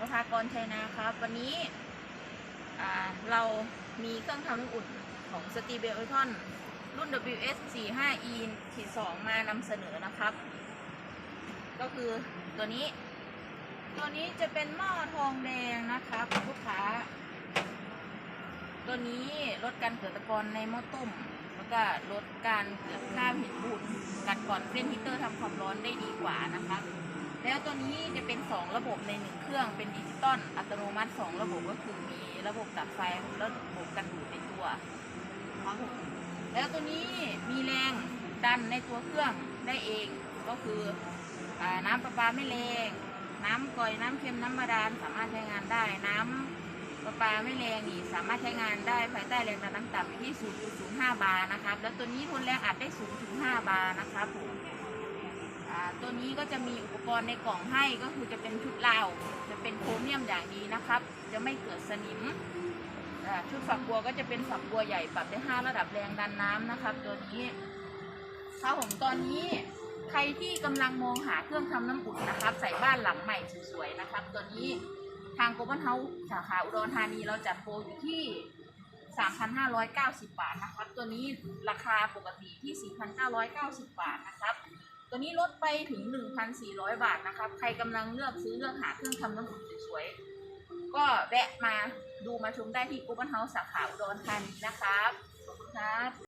ประภากรชัยนาครับ วันนี้เรามีเครื่องทำน้ำอุ่นของสตีเบลทอนรุ่น WS45E2 มานำเสนอนะครับ ก็คือตัวนี้ ตัวนี้จะเป็นหม้อทองแดงนะครับลูกค้า ตัวนี้ลดการเกิดตะกอนในหม้อต้ม แล้วก็ลดการเกิดค่าบหินบูดกัดก่อนเส้นฮีตเตอร์ทำความร้อนได้ดีกว่านะครับ แล้วตัวนี้จะเป็น 2 ระบบใน 1 เครื่องเป็นดิจิตอลอัตโนมัติ 2 ระบบก็คือมีระบบตัดไฟและระบบกันดูดในตัวครับผมแล้วตัวนี้มีแรงดันในตัวเครื่องได้เองก็คืออน้ำประปาไม่แรงน้ำกร่อยน้ำเค็มน้ำบาดาลสามารถใช้งานได้ น้ำประปาไม่แรงนี่สามารถใช้งานได้ภายใต้แรงดันน้ำต่ำที่ 0.05 บาร์นะครับ แล้วตัวนี้ทนแรงอัดได้ 0.5 บาร์นะครับผม อ่าตัวนี้ก็จะมีอุปกรณ์ในกล่องให้ก็คือจะเป็นชุดลาวจะเป็นโครเมียมอย่างดีนะครับ จะไม่เกิดสนิมอ่าชุดฝักบัวก็จะเป็นฝักบัวใหญ่ปรับได้ 5 ระดับแรงดันน้ำนะครับ ตัวนี้ครับผมตอนนี้ใครที่กำลังมองหาเครื่องทำน้ำอุ่นนะครับ ใส่บ้านหลังใหม่สวยๆนะครับ ตัวนี้ทางโกลบอลเฮาสาขาอุดรธานีเราจัดโปรอยู่ที่ 3,590 บาทนะครับ ตัวนี้ราคาปกติที่ 4,990 บาทนะครับ ตัวนี้ลดไปถึง 1,400 บาทนะครับ ใครกำลังเลือกซื้อเลือกหาเครื่องทำน้ำอุ่นสวยๆ ก็แวะมาดูมาชมได้ที่กูบันเฮาสาขาอุดรธานีนะครับ ขอบคุณครับ